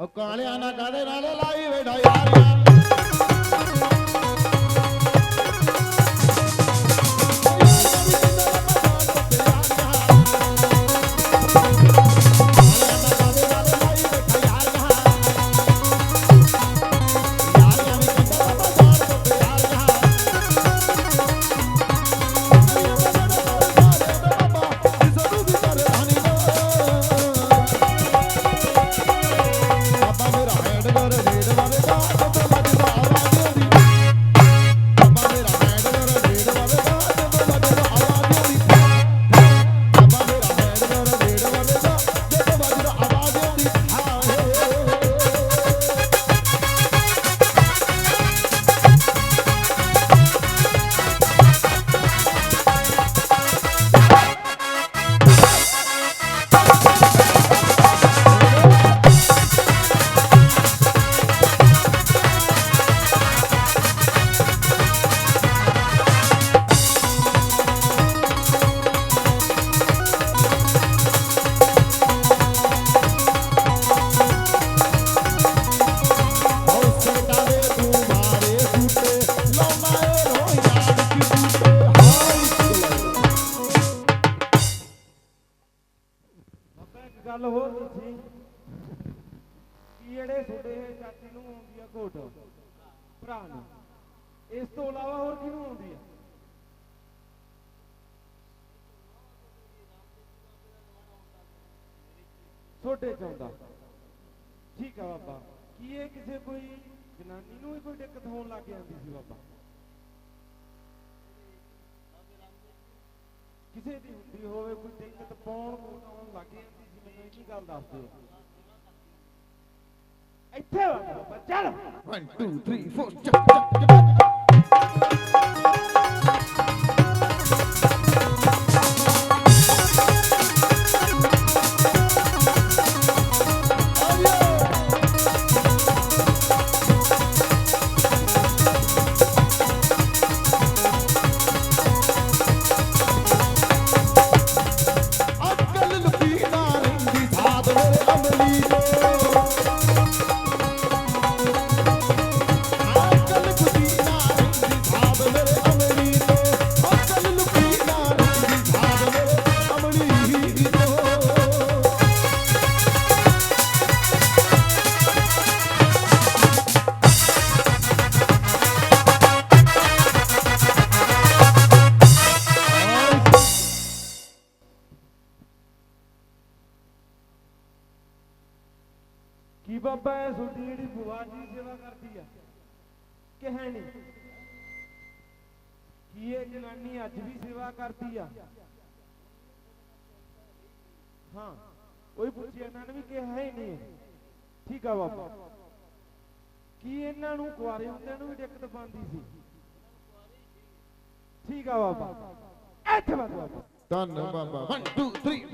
ਉਹ ਕਾਲਿਆਂ ਨਾਲ ਕਾਦੇ ਨਾਲ ਲਾਈ ਵੇੜਾ ਯਾਰ ਤੁਹਾਡੇ ਚ ਠੀਕ ਆ ਬਾਬਾ। ਕੀ ਇਹ ਕਿਸੇ ਕੋਈ ਜਨਾਨੀ ਨੂੰ ਵੀ ਕੋਈ ਦਿੱਕਤ ਹੋਣ ਲੱਗ ਜਾਂਦੀ ਸੀ ਬਾਬਾ? ਕਿਸੇ ਦੀ ਹੁੰਦੀ ਹੋਵੇ ਕੋਈ ਦਿੱਕਤ ਪਾਉਣ ਆਉਣ ਲੱਗ ਜਾਂਦੀ ਸੀ, ਮੈਨੂੰ ਇਹ ਗੱਲ ਦੱਸ ਦਿਓ। ਇੱਥੇ ਬਾਬਾ, ਚੱਲ। 1 2 3 4 ਚੱਕ। ਕਿ ਹੈ ਨਹੀਂ ਕੀ ਇਹ ਜਨਾਨੀ ਅੱਜ ਵੀ ਸੇਵਾ ਕਰਦੀ ਆ? ਹਾਂ ਕੋਈ ਪੁੱਛਿਆ ਇਹਨਾਂ ਨੇ ਵੀ ਕਿਹਾ ਹੈ ਨਹੀਂ। ਠੀਕ ਆ ਬਾਬਾ। ਕੀ ਇਹਨਾਂ ਨੂੰ ਕੁਆਰੇ ਹੁੰਦਿਆਂ ਨੂੰ ਵੀ ਦਿੱਕਤ ਪਾਉਂਦੀ ਸੀ? ਠੀਕ ਆ ਬਾਬਾ। ਇੱਥੇ ਬਾਬਾ। ਧੰਨ ਬਾਬਾ। 1 2 3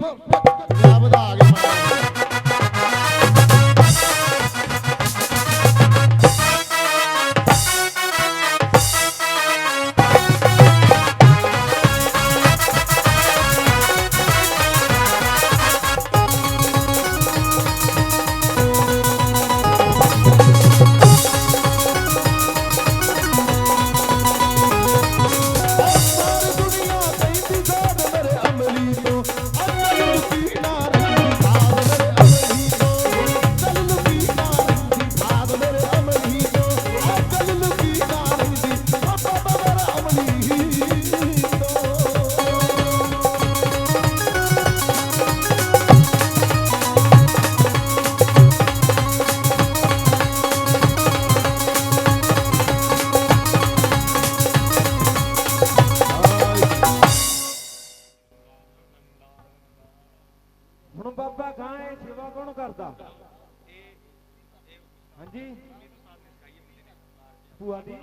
ਹਾਂਜੀ। ਭੂਆ ਦੀ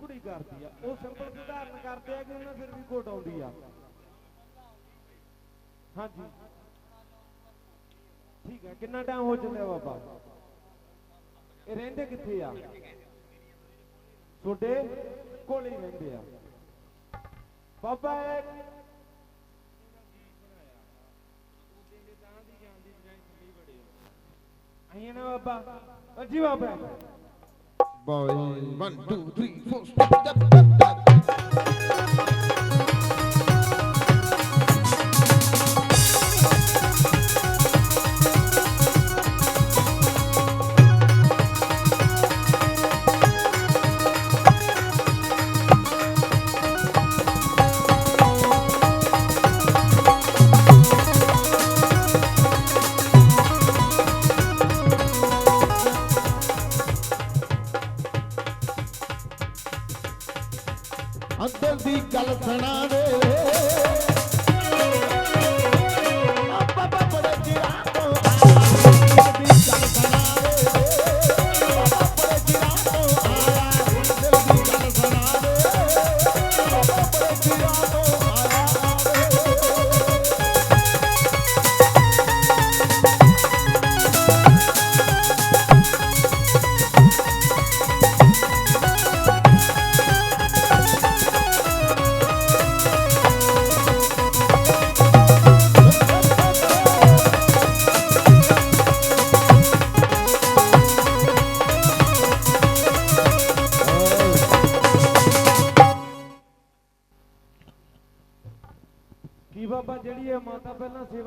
ਕੁੜੀ ਕਰਦੀ ਆ। ਉਹ ਸਿੰਪਲ ਸੁਧਾਰਨ ਕਰਦੇ ਆ ਕਿ ਉਹਨਾਂ ਫਿਰ ਵੀ ਕੋਟ ਆਉਂਦੀ ਆ। ਹਾਂਜੀ। ਠੀਕ ਹੈ ਕਿੰਨਾ ਟਾਈਮ ਹੋ ਚੱਲਿਆ ਬਾਬਾ? ਇਹ ਰਹਿੰਦੇ ਕਿੱਥੇ ਆ? ਤੁਹਾਡੇ ਕੋਲ ਹੀ ਰਹਿੰਦੇ ਆ। ਬਾਬਾ ਇਹ you know about what do you 1 2 3 4 stop, stop, stop.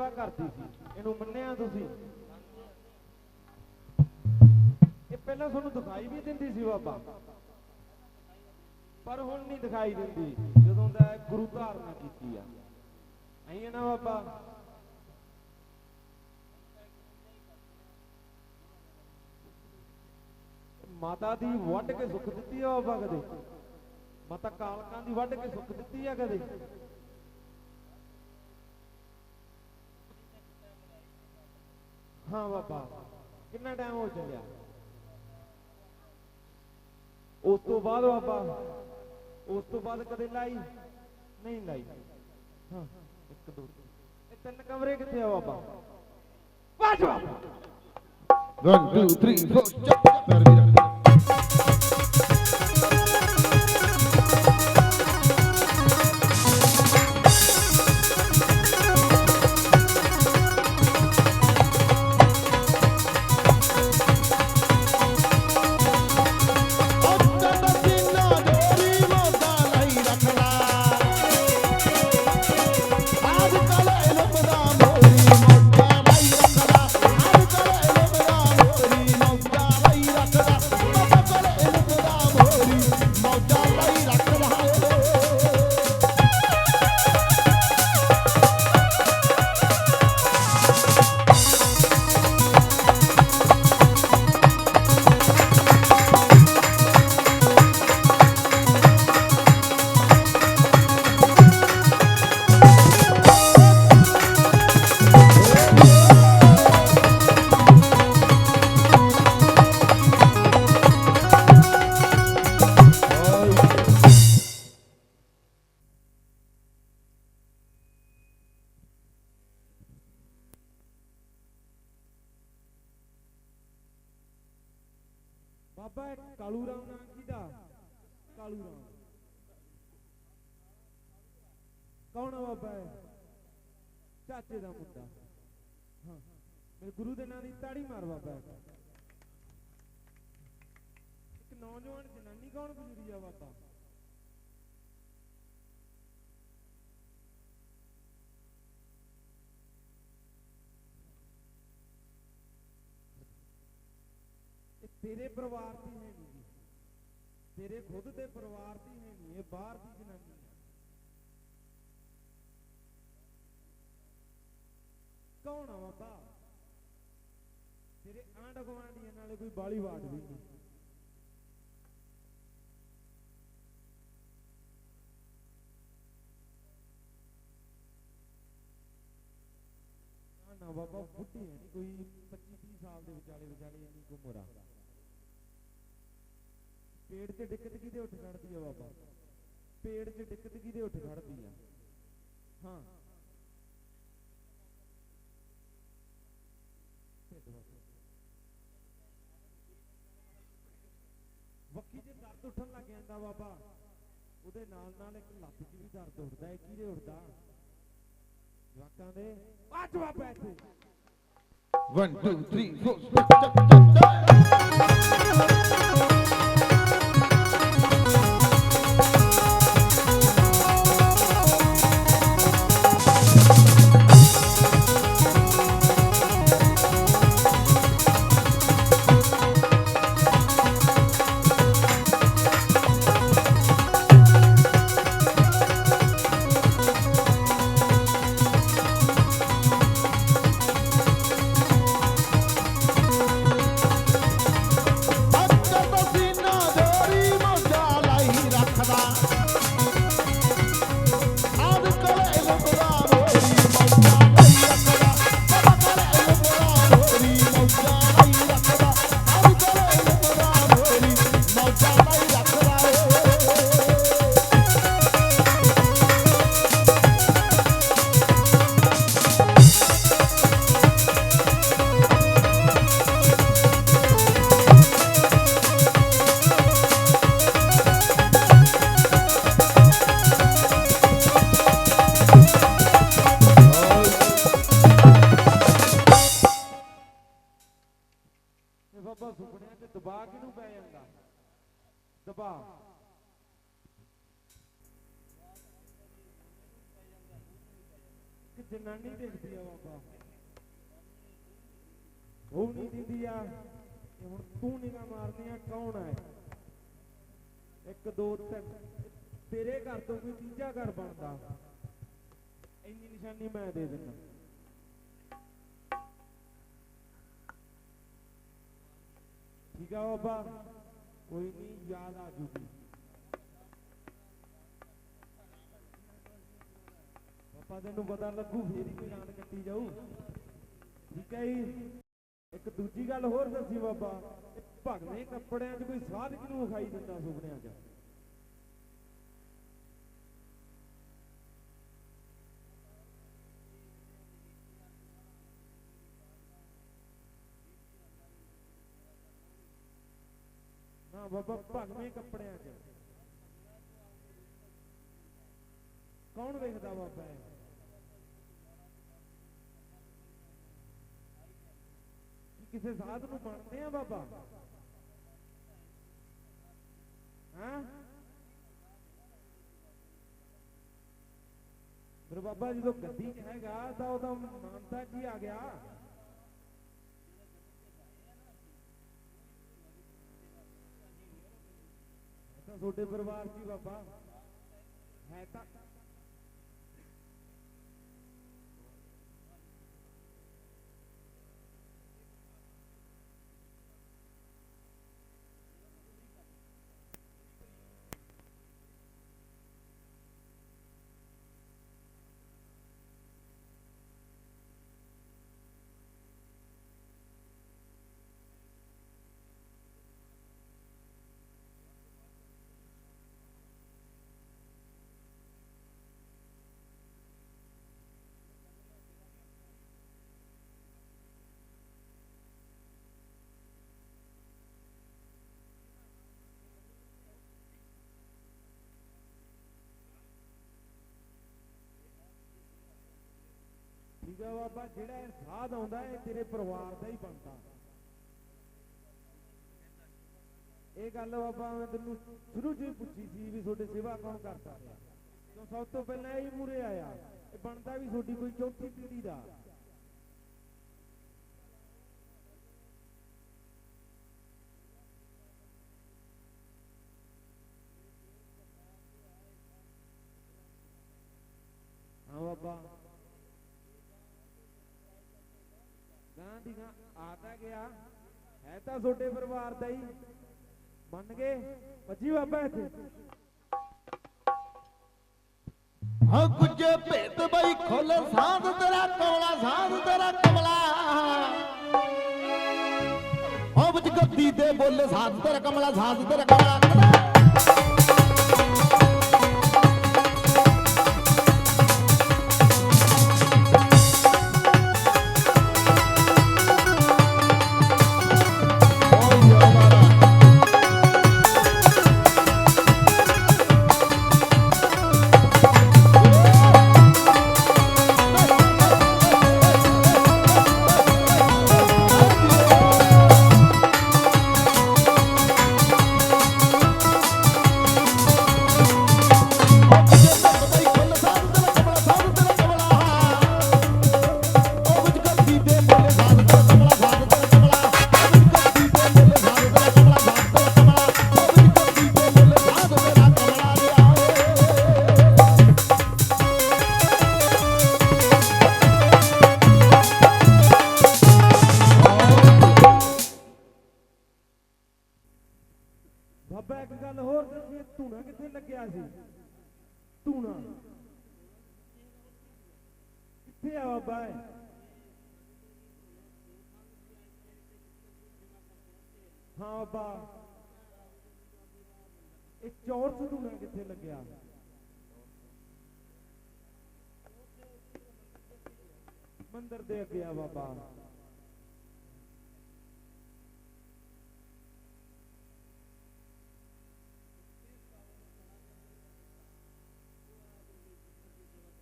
ਸੇਵਾ ਕਰਦੀ ਸੀ, ਇਹਨੂੰ ਮੰਨਿਆ ਤੁਸੀਂ? ਇਹ ਪਹਿਲਾਂ ਤੁਹਾਨੂੰ ਦਿਖਾਈ ਵੀ ਦਿੰਦੀ ਸੀ ਬਾਬਾ। ਪਰ ਹੁਣ ਨਹੀਂ ਦਿਖਾਈ ਦਿੰਦੀ, ਜਦੋਂ ਦਾ ਗੁਰੂ ਧਾਰਨਾ ਕੀਤੀ ਆ। ਆਈ ਹੈ ਨਾ ਬਾਬਾ? ਮਾਤਾ ਦੀ ਵੱਢ ਕੇ ਸੁੱਖ ਦਿੱਤੀ ਆ ਬਾਬਾ ਕਦੇ? ਮਾਤਾ ਕਾਲਕਾਂ ਦੀ ਵੱਢ ਕੇ ਸੁੱਖ ਦਿੱਤੀ ਆ ਕਦੇ? ਹਾਂ ਬਾਬਾ ਕਿੰਨਾ ਟਾਈਮ ਹੋ ਚੱਲਿਆ? ਉਸ ਤੋਂ ਬਾਅਦ ਬਾਬਾ ਉਸ ਤੋਂ ਬਾਅਦ ਕਦੇ ਲਾਈ? ਨਹੀਂ ਲਾਈ। ਹਾਂ ਇੱਕ ਦੋ। ਇਹ ਤਿੰਨ ਕਮਰੇ ਕਿੱਥੇ ਆ ਬਾਬਾ? ਵਾਜ ਬਾਬਾ। One, two, three, four, step, ਗੁਰੂ ਦੇ ਨਾਂ ਦੀ ਤਾੜੀ ਮਾਰ ਬਾਬਾ। ਇੱਕ ਨੌਜਵਾਨ ਜਨਾਨੀ ਕੌਣ ਗੁਜ਼ਰੀ ਆ ਬਾਬਾ? ਇਹ ਤੇਰੇ ਪਰਿਵਾਰ ਦੀ ਹੈ ਨਹੀਂ ਤੇਰੇ ਖੁਦ ਦੇ ਪਰਿਵਾਰ ਦੀ ਹੈ ਨਹੀਂ ਇਹ ਬਾਹਰ ਦੀ ਜਨਾਨੀ ਹੈ ਕੌਣ ਆ ਬਾਬਾ? ਤੇਰੇ ਆਂਢ ਗੁਆਂਢੀਆਂ ਨਾਲੇ ਕੋਈ ਬਾਲੀ ਵਾਟ ਵੀ ਨਹੀਂ। ਨਾ ਬਾਬਾ, ਬੁੱਢੀ ਹੈ ਨਹੀਂ ਕੋਈ 25 30 ਸਾਲ ਦੇ ਵਿਚਾਲੇ ਵਿਚਾਲੇ ਇੰਨੀ ਕੁ ਉਮਰ ਆ। ਪੇੜ ਤੇ ਦਿੱਕਤ ਕਿਹਦੇ ਉੱਠ ਖੜਦੀ ਆ ਬਾਬਾ? ਪੇੜ 'ਚ ਦਿੱਕਤ ਕਿਹਦੇ ਉੱਠ ਖੜਦੀ ਆ ਹਾਂ ਢਿੱਡ ਬਾਬਾ। ਵੱਖੀ 'ਚ ਦਰਦ ਉੱਠਣ ਲੱਗ ਜਾਂਦਾ ਬਾਬਾ? ਉਹਦੇ ਨਾਲ ਨਾਲ ਇੱਕ ਲੱਤ 'ਚ ਵੀ ਦਰਦ ਉੱਠਦਾ ਹੈ, ਕਿਹਦੇ ਉੱਠਦਾ? ਜਵਾਕਾਂ ਦੇ? ਅੱਜ ਬਾਬਾ ਇੱਥੇ। 1 2 3 4 ਚੱਕ ਚੱਕ ਚੱਕ ਦੇਖਦੀ ਆ ਬਾਬਾ ਉਹ ਨਹੀਂ ਦਿੰਦੀ ਆ। ਹੁਣ ਤੂੰ ਨਿਗਾਹ ਮਾਰਨੀ ਆ, ਕੌਣ ਹੈ ਇੱਕ, ਦੋ, ਤਿੰਨ। ਤੇਰੇ ਘਰ ਤੋਂ ਕੋਈ ਤੀਜਾ ਘਰ ਬਣਦਾ। ਇੰਨੀ ਨਿਸ਼ਾਨੀ ਮੈਂ ਦੇ ਦਿੰਦਾ। ਠੀਕ ਆ ਬਾਬਾ? ਕੋਈ ਨਹੀਂ ਯਾਦ ਆ ਜੂਗੀ। ਪਾਪਾ ਤੈਨੂੰ ਪਤਾ ਲੱਗੂ ਫੇਰ ਹੀ ਕੋਈ ਰਾਤ ਕੱਟੀ ਜਾਊ। ਠੀਕ ਹੈ ਜੀ? ਇੱਕ ਦੂਜੀ ਗੱਲ ਹੋਰ ਦੱਸੀ ਬਾਬਾ ਭਗਵੇਂ ਕੱਪੜਿਆਂ 'ਚ ਕੋਈ ਸਾਧ ਕਿਨੂੰ ਵਿਖਾਈ ਦਿੰਦਾ ਸੁਪਨਿਆਂ 'ਚ। ਨਾ ਬਾਬਾ ਭਗਵੇਂ ਕੱਪੜਿਆਂ 'ਚ। ਕੌਣ ਵੇਖਦਾ ਬਾਬਾ ਇਹ? ਕੀ ਕਿਸੇ ਸਾਧ ਨੂੰ ਮੰਨਦੇ ਆ ਬਾਬਾ? ਹਾਂ? ਫਿਰ ਬਾਬਾ ਜਦੋਂ ਗੱਦੀ 'ਚ ਹੈਗਾ ਤਾਂ ਉਹਦਾ ਮਾਨਤਾ ਕੀ ਆ ਗਿਆ? ਤਾਂ ਤੁਹਾਡੇ ਪਰਿਵਾਰ 'ਚ ਹੀ ਬਾਬਾ। ਹੈ ਤਾਂ ਠੀਕ ਬਾਬਾ, ਜਿਹੜਾ ਇਹ ਸਾਧ ਆਉਂਦਾ, ਇਹ ਤੇਰੇ ਪਰਿਵਾਰ ਦਾ ਹੀ ਬਣਦਾ। ਇਹ ਗੱਲ ਬਾਬਾ, ਮੈਂ ਤੈਨੂੰ ਸ਼ੁਰੂ ਚ ਪੁੱਛੀ ਸੀ ਵੀ ਤੁਹਾਡੇ ਸੇਵਾ ਕੌਣ ਕਰਦਾ ਰਿਹਾ ਕਿਉਂ ਸਭ ਤੋਂ ਪਹਿਲਾਂ ਇਹ ਮੂਰੇ ਆਇਆ, ਇਹ ਬਣਦਾ ਵੀ ਤੁਹਾਡੀ ਕੋਈ ਚੌਥੀ ਪੀੜੀ ਦਾ। ਹਾਂ ਬਾਬਾ। ਗਾਂ ਦੀ ਆ ਤਾਂ ਗਿਆ। ਹੈ ਤਾਂ ਤੁਹਾਡੇ ਪਰਿਵਾਰ ਦਾ ਹੀ। ਮੰਨ ਗਏ। ਭੱਜੀ ਬਾਬਾ ਇੱਥੇ। ਹਾਂ ਗੁੱਜੇ ਭੇਤ ਬਈ ਖੋਲ ਸਾਧ ਤੇਰਾ ਕਮਲਾ ਸਾਧ ਤੇਰਾ ਕਮਲਾ। ਹਾਂ ਵਿੱਚ ਗੱਦੀ ਦੇ ਬੋਲ, ਸਾਧ ਤੇਰਾ ਕਮਲਾ, ਸਾਧ ਤੇਰਾ ਕਮਲਾ। ਮੰਦਰ ਦੇ ਅੱਗੇ ਆ ਬਾਬਾ।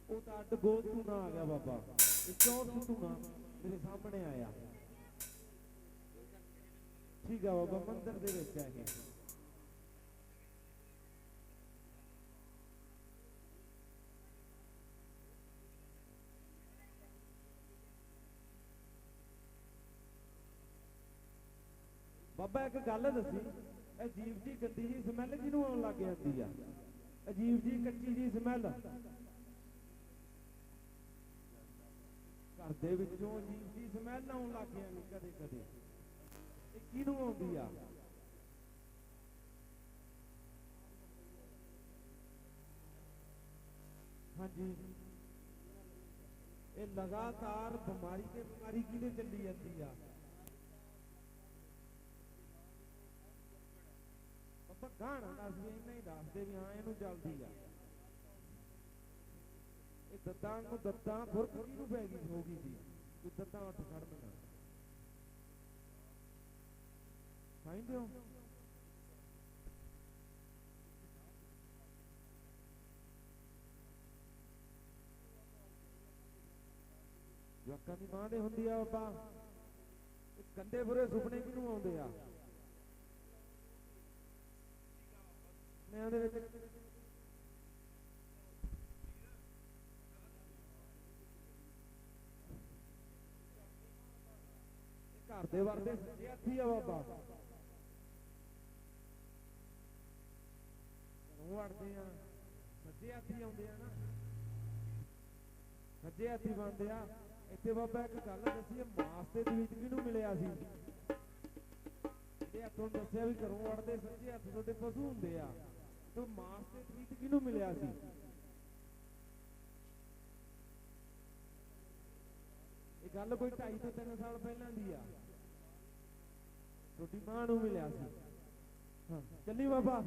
ਉਹ ਤਾਂ ਅੱਡ ਗੋਲ ਤੂਣਾ ਆ ਗਿਆ ਬਾਬਾ। ਇਹ ਚੌਰ ਤੂਣਾ ਮੇਰੇ ਸਾਹਮਣੇ ਆਇਆ। ਠੀਕ ਆ ਬਾਬਾ, ਮੰਦਰ ਦੇ ਵਿੱਚ ਆ ਗਿਆ। ਬਾਬਾ ਇੱਕ ਗੱਲ ਦੱਸੀ ਅਜੀਬ ਜੀਵ ਜੀ ਗੰਦੀ ਜੀ ਸਮੈਲ ਕਿਹਨੂੰ ਆਉਣ ਲੱਗ ਜਾਂਦੀ ਆ? ਅਜੀਬ ਜੀ ਕੱਚੀ ਜੀ ਸਮੈਲ। ਘਰ ਦੇ ਵਿੱਚੋਂ ਅਜੀਬ ਜੀ ਸਮੈਲ ਆਉਣ ਲੱਗ ਜਾਂਦੀ ਕਦੇ ਕਦੇ। ਇਹ ਕਿਹਨੂੰ ਆਉਂਦੀ ਆ? ਹਾਂਜੀ। ਇਹ ਲਗਾਤਾਰ ਬਿਮਾਰੀ ਤੇ ਬਿਮਾਰੀ ਕਿਹਦੇ ਚੱਲੀ ਜਾਂਦੀ ਆ? ਆਪਾਂ ਗਾਣਾ ਦੱਸਦੇ ਇੰਨਾ ਹੀ ਦੱਸਦੇ ਵੀ ਹਾਂ, ਇਹਨੂੰ ਜਲਦੀ ਆ। ਇਹ ਦੱਦਾਂ ਨੂੰ ਦੱਦਾਂ ਖੁਰਕ ਕਿਹਨੂੰ ਪੈ ਗਈ, ਹੋ ਗਈ ਸੀ ਕਿ ਦੱਦਾਂ ਉੱਠ ਖੜਨਗਾ ਖਾਈਂਦੇ ਹੋ ਜਵਾਕਾਂ ਦੀ ਮਾਂ ਦੇ ਹੁੰਦੀ ਆ ਬਾਬਾ ਇਹ ਗੰਦੇ ਬੁਰੇ ਸੁਪਨੇ ਕਿਹਨੂੰ ਆਉਂਦੇ ਆ ਮੈਂ ਉਹਦੇ ਵਿੱਚ ਇਹ ਘਰ ਦੇ ਵਰਦੇ ਸੱਜੇ ਹੱਥੀ ਆ ਬਾਬਾ ਘਰੋਂ ਵੜਦੇ ਆ ਸੱਜੇ ਹੱਥੀ ਆਉਂਦੇ ਆ ਨਾ ਸੱਜੇ ਹੱਥੀ ਬਣਦੇ ਆ ਇੱਥੇ ਬਾਬਾ ਇੱਕ ਗੱਲ ਦੱਸੀ ਇਹ ਮਾਸ ਤੇ ਤਵੀਤ ਕਿਹਨੂੰ ਮਿਲਿਆ ਸੀ ਇਹ ਹੱਥੋਂ ਦੱਸਿਆ ਵੀ ਘਰੋਂ ਵੜਦੇ ਸੱਜੇ ਹੱਥ ਤੁਹਾਡੇ ਪਸ਼ੂ ਹੁੰਦੇ ਆ ਤੇ ਮਾਸ ਤੇ ਤਵੀਤ ਕਿਹਨੂੰ ਮਿਲਿਆ ਸੀ? ਇਹ ਗੱਲ ਕੋਈ 2.5 ਤੋਂ 3 ਸਾਲ ਪਹਿਲਾਂ ਦੀ ਆ। ਤੁਹਾਡੀ ਮਾਂ ਨੂੰ ਮਿਲਿਆ ਸੀ। ਹਾਂ ਚੱਲੀ ਬਾਬਾ।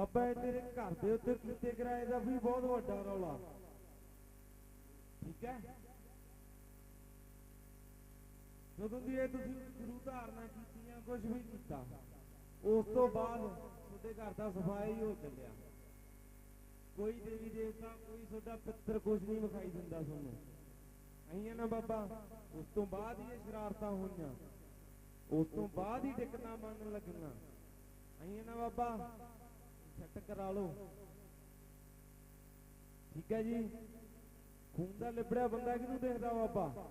ਬਾਬਾ ਇਹ ਤੇਰੇ ਘਰ ਦੇ ਉੱਤੇ ਕੀਤੇ ਕਿਰਾਏ ਦਾ ਵੀ ਬਹੁਤ ਵੱਡਾ ਰੌਲਾ। ਠੀਕ ਹੈ? ਜਦੋਂ ਦੀ ਇਹ ਤੁਸੀਂ ਗੁਰੂ ਧਾਰਨਾ ਕੀਤੀਆਂ ਕੁਝ ਵੀ ਕੀਤਾ, ਉਸ ਤੋਂ ਬਾਅਦ ਤੁਹਾਡੇ ਘਰ ਦਾ ਸਫ਼ਾਈ ਹੋ ਚੱਲਿਆ। ਕੋਈ ਦੇਵੀ ਦੇਵਤਾ, ਕੋਈ ਤੁਹਾਡਾ ਪਿੱਤਰ ਕੁਝ ਨਹੀਂ ਵਿਖਾਈ ਦਿੰਦਾ ਤੁਹਾਨੂੰ। ਅਈਆਂ ਨਾ ਬਾਬਾ? ਉਸ ਤੋਂ ਬਾਅਦ ਹੀ ਇਹ ਸ਼ਰਾਰਤਾਂ ਹੋਈਆਂ। ਉਸ ਤੋਂ ਬਾਅਦ ਹੀ ਟਿਕਣਾ ਮੰਨਣ ਲੱਗੀਆਂ। ਅਈਆਂ ਨਾ ਬਾਬਾ? ਸੈੱਟ ਕਰਾ ਲਓ। ਠੀਕ ਹੈ ਜੀ? ਖੂਨ ਦਾ ਲਿਬੜਿਆ ਬੰਦਾ ਕਿਹਨੂੰ ਦੇਖਦਾ ਬਾਬਾ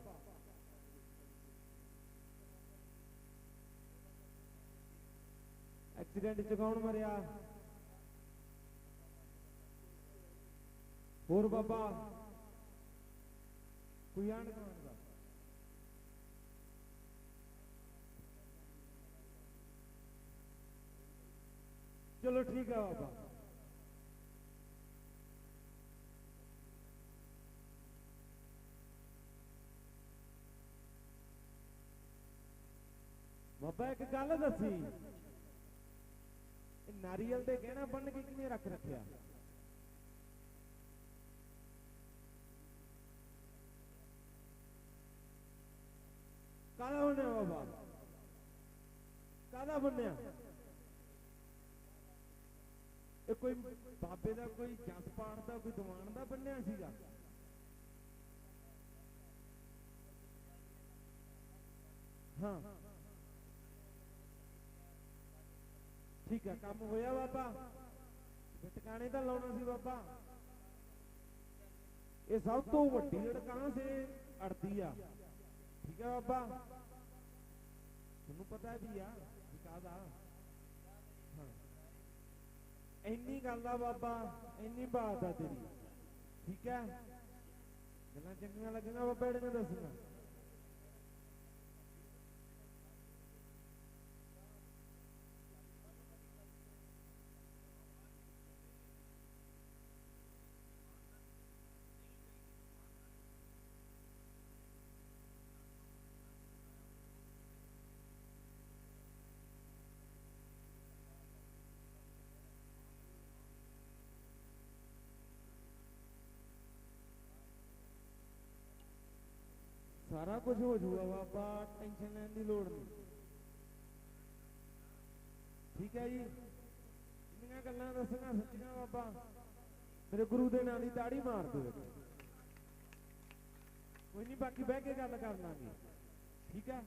ਐਕਸੀਡੈਂਟ ਚ ਕੌਣ ਮਰਿਆ? ਹੋਰ ਬਾਬਾ, ਕੋਈ ਆਣ ਦਾ? ਚਲੋ ਠੀਕ ਆ ਬਾਬਾ। ਬਾਬਾ, ਇੱਕ ਗੱਲ ਦੱਸੀ। ਇਹ ਨਾਰੀਅਲ ਦੇ ਗਹਿਣਾ ਬੰਨ ਕੇ ਕਿਵੇਂ ਰੱਖ ਰੱਖਿਆ? ਕਾਹਦਾ ਬਣਿਆ ਬਾਬਾ? ਕਾਹਦਾ ਬਣਿਆ ਇਹ ਕੋਈ ਬਾਬੇ ਦਾ, ਕੋਈ ਜਸ ਪਾਠ ਦਾ, ਕੋਈ ਦੀਵਾਨ ਦਾ ਬੰਨਿਆ ਸੀਗਾ? ਹਾਂ। ਠੀਕ ਹੈ ਕੰਮ ਹੋਇਆ ਬਾਬਾ। ਟਿਕਾਣੇ ਤਾਂ ਲਾਉਣਾ ਸੀ ਬਾਬਾ। ਇਹ ਸਭ ਤੋਂ ਵੱਡੀ ਅੜਕਾਂ ਸੇ ਅੜਦੀ ਆ। ਠੀਕ ਹੈ ਬਾਬਾ। ਤੁਹਾਨੂੰ ਪਤਾ ਵੀ ਆ ਵੀ ਕਾਹਦਾ ਇੰਨੀ ਗੱਲ ਆ ਬਾਬਾ, ਇੰਨੀ ਬਾਤ ਆ ਤੇਰੀ। ਠੀਕ ਹੈ? ਗੱਲਾਂ ਚੰਗੀਆਂ ਲੱਗੀਆਂ ਬਾਬਾ ਇਹਨੇ ਦੱਸਣਾ ਸਾਰਾ ਕੁਝ ਹੋ ਜਾਊਗਾ ਬਾਬਾ ਟੈਨਸ਼ਨ ਲੈਣ ਦੀ ਲੋੜ ਨਹੀਂ। ਠੀਕ ਹੈ ਜੀ? ਇੰਨੀਆਂ ਗੱਲਾਂ ਦੱਸਣਾ ਸੱਚੀਆਂ ਬਾਬਾ। ਮੇਰੇ ਗੁਰੂ ਦੇ ਨਾਂ ਦੀ ਤਾੜੀ ਮਾਰ ਦਿਓ ਕੋਈ ਨਹੀਂ, ਬਾਕੀ ਬਹਿ ਕੇ ਗੱਲ ਕਰ ਲਾਂਗੇ। ਠੀਕ ਹੈ?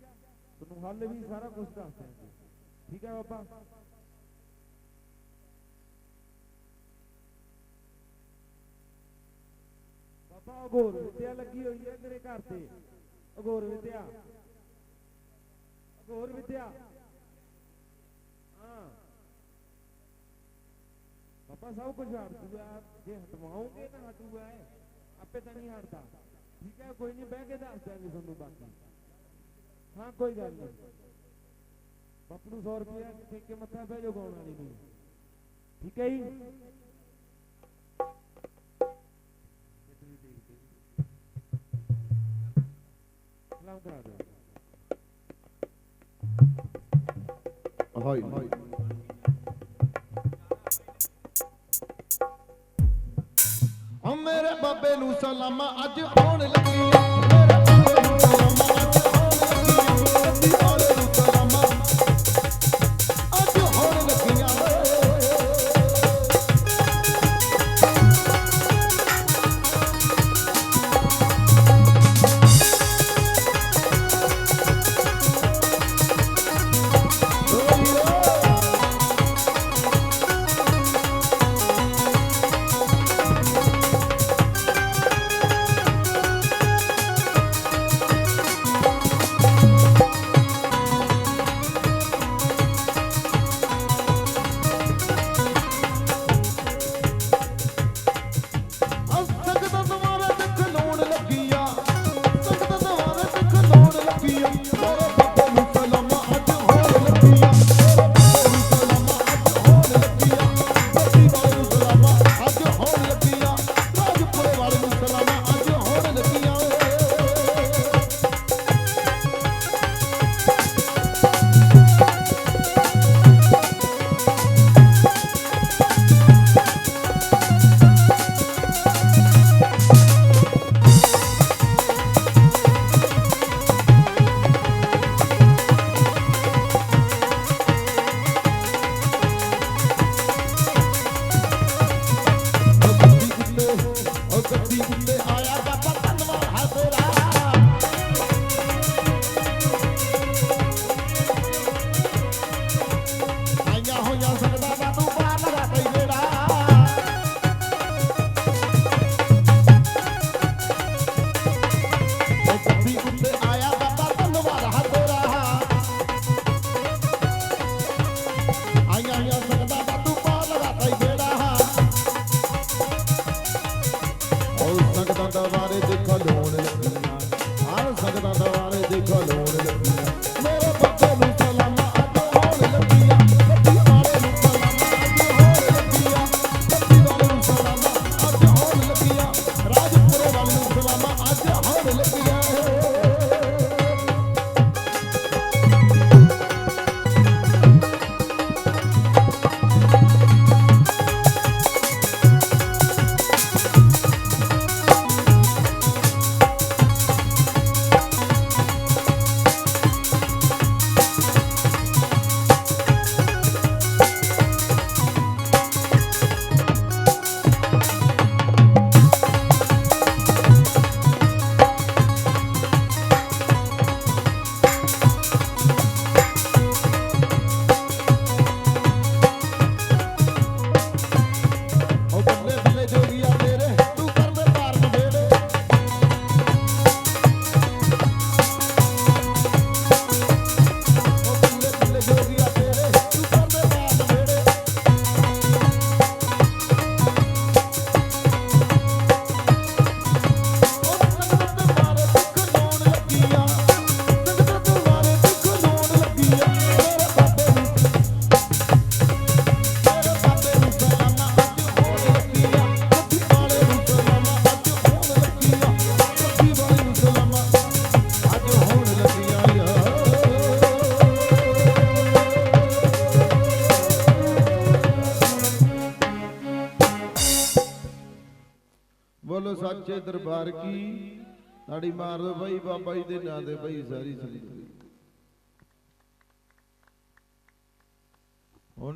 ਤੁਹਾਨੂੰ ਹੱਲ ਵੀ ਸਾਰਾ ਕੁਝ ਦੱਸ ਦਿਆਂਗੇ। ਠੀਕ ਹੈ ਬਾਬਾ? ਬਾਬਾ ਅਗੋਰ ਵਿਦਿਆ ਲੱਗੀ ਹੋਈ ਹੈ ਤੇਰੇ ਘਰ ਤੇ। ਅਗੋਰ ਵਿਦਿਆ। ਅਗੋਰ ਵਿਦਿਆ। ਹਾਂ। ਬਾਬਾ ਸਭ ਕੁਝ ਹਟ ਜੂਗਾ। ਜੇ ਹਟਵਾਓਗੇ ਤਾਂ ਹਟੂਗਾ ਆਪੇ ਤਾਂ ਨਹੀਂ ਹਟਦਾ। ਠੀਕ ਹੈ, ਕੋਈ ਨਹੀਂ, ਬਹਿ ਕੇ ਦੱਸ ਦਿਆਂਗੇ ਤੁਹਾਨੂੰ ਬਾਕੀ। ਹਾਂ, ਕੋਈ ਗੱਲ ਨਹੀਂ। ਬਾਪੂ ਨੂੰ 100 ਰੁਪਇਆ ਠੇਕ ਕੇ ਮੱਥਾ ਪੈ ਜਾਓ ਗਾਉਣ ਵਾਲੀ ਨੂੰ। ਠੀਕ ਹੈ ਜੀ? ਸਲਾਮ ਕਰਾ ਮੇਰੇ ਬਾਬੇ ਨੂੰ ਸਲਾਮਾ, ਅੱਜ ਆਉਣ ਲੱਗੀ। ਮੇਰੇ ਬਾਬੇ ਨੂੰ ਸਲਾਮਾ, ਅੱਜ ਆਉਣ ਲੱਗੀ। ਤਾੜੀ ਮਾਰ ਦੋ ਬਾਈ ਬਾਬਾ ਜੀ ਦੇ ਨਾਂ ਤੇ ਬਾਈ ਸਾਰੀ ਸਰੀਰ